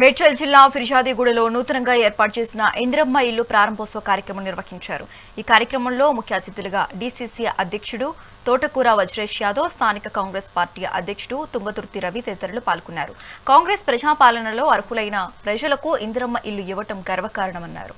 మేడ్చల్ జిల్లా ఫిర్యాదిగూడలో నూతనంగా ఏర్పాటు చేసిన ఇంద్రమ్మ ఇల్లు ప్రారంభోత్సవ కార్యక్రమం నిర్వహించారు. ఈ కార్యక్రమంలో ముఖ్య అతిథులుగా డీసీసీ అధ్యక్షుడు తోటకూర వజ్రేష్ యాదవ్ స్థానిక కాంగ్రెస్ పార్టీ అధ్యక్షుడు తుంగతుర్తి రవి తదితరులు పాల్గొన్నారు. కాంగ్రెస్ ప్రజాపాలనలో అర్హులైన ప్రజలకు ఇంద్రమ్మ ఇల్లు ఇవ్వటం గర్వకారణమన్నారు.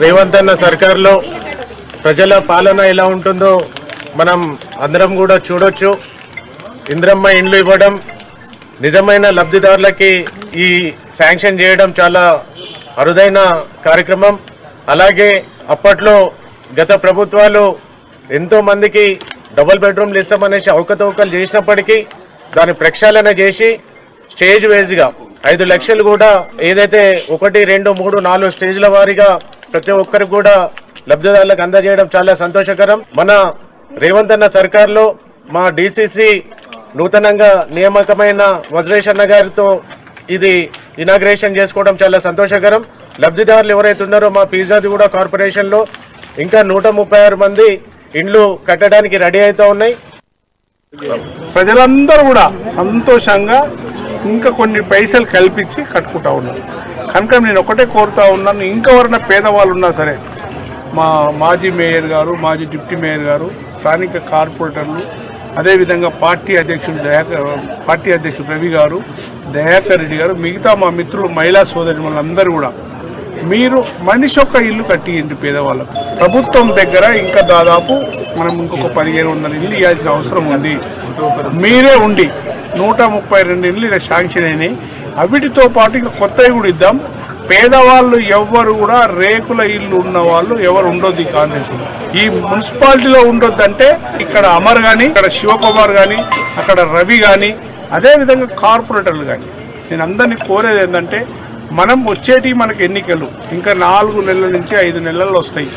రేవంత్ అన్న సర్కార్లో ప్రజల పాలన ఎలా ఉంటుందో మనం అందరం కూడా చూడొచ్చు. ఇంద్రమ్మ ఇండ్లు ఇవ్వడం నిజమైన లబ్ధిదారులకి ఈ శాంక్షన్ చేయడం చాలా అరుదైన కార్యక్రమం. అలాగే అప్పట్లో గత ప్రభుత్వాలు ఎంతో మందికి డబుల్ బెడ్రూమ్లు ఇస్తామనేసి అవకతవకలు చేసినప్పటికీ దాని ప్రక్షాళన చేసి స్టేజ్ వైజ్గా ఐదు లక్షలు కూడా ఏదైతే ఒకటి రెండు మూడు నాలుగు స్టేజ్ల వారీగా ప్రతి ఒక్కరికి కూడా లబ్ధిదారులకు అందజేయడం చాలా సంతోషకరం. మన రేవంత్ అన్న సర్కార్లో మా డిసిసి నూతనంగా నియామకమైన వజ్రేష్ అన్న గారితో ఇది ఇనాగ్రేషన్ చేసుకోవడం చాలా సంతోషకరం. లబ్ధిదారులు ఎవరైతే ఉన్నారో మా పీజాదిగూడ కార్పొరేషన్లో ఇంకా నూట ముప్పై ఆరు మంది ఇండ్లు కట్టడానికి రెడీ అవుతూ ఉన్నాయి. ప్రజలందరూ కూడా సంతోషంగా ఇంకా కొన్ని పైసలు కల్పించి కట్టుకుంటా ఉన్నారు. కనుక నేను ఒకటే కోరుతా ఉన్నాను ఇంకెవరైనా పేదవాళ్ళు ఉన్నా సరే మా మాజీ మేయర్ గారు మాజీ డిప్యూటీ మేయర్ గారు స్థానిక కార్పొరేటర్లు అదేవిధంగా పార్టీ అధ్యక్షుడు దయాకర్ పార్టీ అధ్యక్షుడు రవి గారు దయాకర్ రెడ్డి గారు మిగతా మా మిత్రులు మహిళా సోదరి వాళ్ళందరూ కూడా. మీరు మనిషి ఒక ఇల్లు కట్టియండి పేదవాళ్ళకు? ప్రభుత్వం దగ్గర ఇంకా దాదాపు మనం ఇంకొక పదిహేను వందల ఇల్లు ఇవ్వాల్సిన అవసరం ఉంది. మీరే ఉండి నూట ముప్పై రెండు ఇల్లు ఇలా శాంక్షన్ అయినాయి. అవిటితో పాటు ఇంకా కొత్తవి కూడా ఇద్దాం. పేదవాళ్ళు ఎవ్వరు కూడా రేకుల ఇల్లు ఉన్న వాళ్ళు ఎవరు ఉండొద్దు ఈ కాంగ్రెస్ ఈ మున్సిపాలిటీలో ఉండొద్దంటే ఇక్కడ అమర్ కానీ ఇక్కడ శివకుమార్ కానీ అక్కడ రవి కానీ అదేవిధంగా కార్పొరేటర్లు కానీ నేను అందరినీ కోరేది ఏంటంటే మనం వచ్చేటి మనకి ఎన్నికలు ఇంకా నాలుగు నెలల నుంచి ఐదు నెలల్లో వస్తాయి.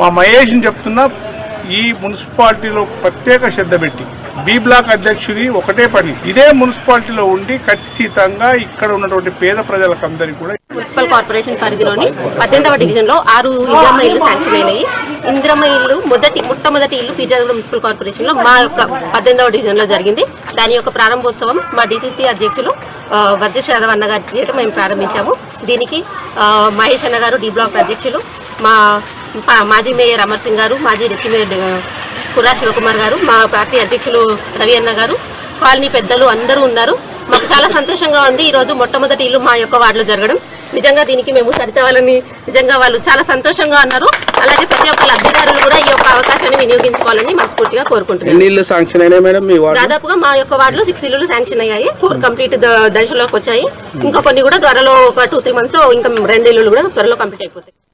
మా మహేష్ని చెప్తున్నా ఈ మున్సిపాలిటీలో ప్రత్యేక శ్రద్ధ పెట్టి బి బ్లాక్ అధ్యక్షుడి ఒకటే పని ఇదే మున్సిపాలిటీలో ఉండి ఖచ్చితంగా ఇక్కడ ఉన్నటువంటి పేద ప్రజలకు అందరికీ కూడా మున్సిపల్ కార్పొరేషన్ పరిధిలోని పద్దెనిమిదవ డివిజన్లో ఆరు ఇందిరమ్మ ఇల్లు శాంక్షన్ అయినాయి. ఇందిరమ్మ ఇల్లు మొదటి మొట్టమొదటి ఇల్లు పీజాగూడ మున్సిపల్ కార్పొరేషన్లో మా యొక్క పద్దెనిమిదవ డివిజన్లో జరిగింది. దాని యొక్క ప్రారంభోత్సవం మా డిసిసి అధ్యక్షులు వర్జేష్ యాదవ్ అన్న గారి మేము ప్రారంభించాము. దీనికి మహేష్ అన్న గారు డి బ్లాక్ అధ్యక్షులు మా మాజీ మేయర్ అమర్ సింగ్ గారు మాజీ డిప్యూటీ మేయర్ ఆ, కుర్రా శివకుమార్ గారు మా పార్టీ అధ్యక్షులు రవి అన్న గారు కాలనీ పెద్దలు అందరూ ఉన్నారు. మాకు చాలా సంతోషంగా ఉంది ఈ రోజు మొట్టమొదటి ఇల్లు మా యొక్క వార్డులో జరగడం. నిజంగా దీనికి మేము సరిత వాళ్ళని నిజంగా వాళ్ళు చాలా సంతోషంగా ఉన్నారు. అలాగే ప్రతి ఒక్క లబ్ధిదారులు కూడా ఈ యొక్క అవకాశాన్ని వినియోగించుకోవాలని మనస్ఫూర్తిగా ఇల్లు వార్డు దాదాపుగా మా యొక్క వార్డులో సిక్స్ ఇల్లులు శాంక్షన్ అయ్యాయి. ఫోర్ కంప్లీట్ దశలోకి వచ్చాయి. ఇంకా కొన్ని కూడా త్వరలో ఒక టూ త్రీ మంత్స్లో ఇంకా రెండు ఇల్లులు కూడా త్వరలో కంప్లీట్ అయిపోతాయి.